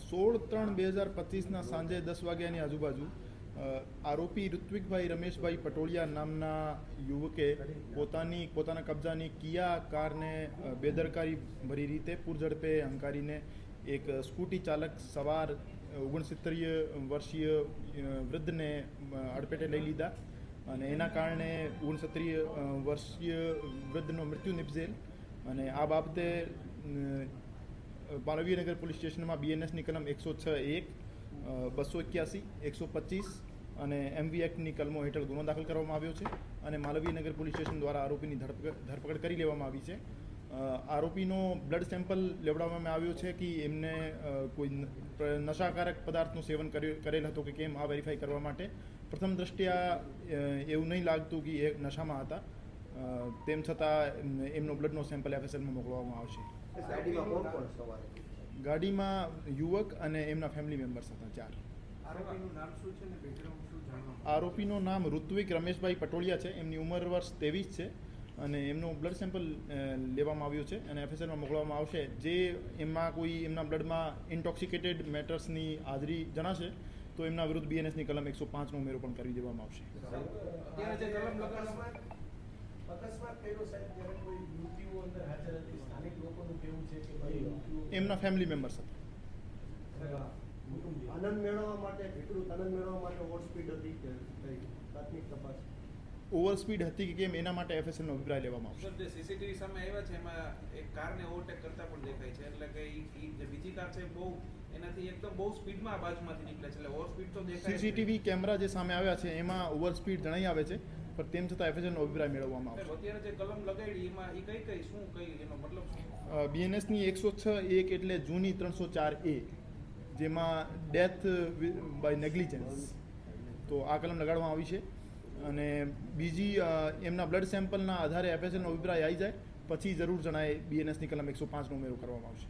સોળ ત્રણ બે હજાર પચીસના સાંજે દસ વાગ્યાની આજુબાજુ આરોપી ઋત્વિકભાઈ રમેશભાઈ પટોળિયા નામના યુવકે પોતાની, પોતાના કબજાની કિયા કારને બેદરકારી ભરી રીતે પૂરઝડપે હંકારીને એક સ્કૂટી ચાલક સવાર ઓગણસિત્તેરીય વર્ષીય વૃદ્ધને અડપેટે લઈ લીધા અને એના કારણે ઓગણસત્તરીય વર્ષીય વૃદ્ધનો મૃત્યુ નિપજેલ અને આ બાબતે અ, માલવીયનગર પોલીસ સ્ટેશનમાં બીએનએસની કલમ એકસો છ એક બસો એક્યાસી એકસો પચીસ અને એમવી એક્ટની કલમો હેઠળ ગુનો દાખલ કરવામાં આવ્યો છે અને માલવીયનગર પોલીસ સ્ટેશન દ્વારા આરોપીની ધરપકડ ધરપકડ કરી લેવામાં આવી છે. આરોપીનો બ્લડ સેમ્પલ લેવડાવવામાં આવ્યો છે કે એમને કોઈ નશાકારક પદાર્થનું સેવન કરેલ હતો કે કેમ આ વેરીફાઈ કરવા માટે. પ્રથમ દ્રષ્ટિયા એવું નહીં લાગતું કે એ નશામાં હતા. તેમ છતાં એમનો બ્લડનો સેમ્પલ એફએસએલમાં મોકલવામાં આવશે. ગાડીમાં યુવક અને એમના ફેમિલી મેમ્બર્સ હતા ચાર. આરોપીનું નામ શું છે ને બેકગ્રાઉન્ડ શું જાણવા આરોપીનું નામ ઋત્વિક રમેશભાઈ પટોળિયા છે. એમની ઉંમર વર્ષ ત્રેવીસ છે અને એમનું બ્લડ સેમ્પલ લેવામાં આવ્યું છે અને એફએસએલમાં મોકલવામાં આવશે. જે એમાં કોઈ એમના બ્લડમાં ઇન્ટોક્સિકેટેડ મેટર્સની હાજરી જણાશે તો એમના વિરુદ્ધ બીએનએસની કલમ એકસો પાંચનો ઉમેરો પણ કરી દેવામાં આવશે. એમના ફેમિલી મેમ્બર્સ હતા. આનંદ મેળવવા માટે આનંદ મેળવવા માટે ઓવર સ્પીડ હતી કે પ્રાથમિક તપાસ? ઓવર સ્પીડ હતી કે કેમ એના માટે એફએસએલનો અભિપ્રાય લેવામાં આવશે. સર જે સીસીટીવી સામે આવ્યા છે એમાં એક કારને ઓવરટેક કરતા પણ દેખાય છે. એટલે કે ઈ જે બીજી કાર છે બહુ એનાથી એક તો બહુ સ્પીડમાં બાજુમાંથી નીકળે છે. એટલે ઓવર સ્પીડ તો દેખાય સીસીટીવી કેમેરા જે સામે આવ્યા છે એમાં ઓવર સ્પીડ જણાઈ આવે છે પણ તેમ છતાં એફએસએલનો અભિપ્રાય મેળવવામાં આવે આવશે. અત્યારે જે કલમ લગાડી એમાં એ કઈ કઈ શું કઈ એનો મતલબ બીએનએસની એકસો છ એક એટલે જૂની ત્રણસો ચાર એ જેમાં ડેથ બાય નેગ્લિજન્સ તો આ કલમ લગાડવામાં આવી છે. અને બીજી એમના બ્લડ સેમ્પલના આધારે એફએસએલનો અભિપ્રાય આવી જાય. પછી જરૂર જણાય બીએનએસની કલમ એકસો પાંચનો ઉમેરો કરવામાં આવશે.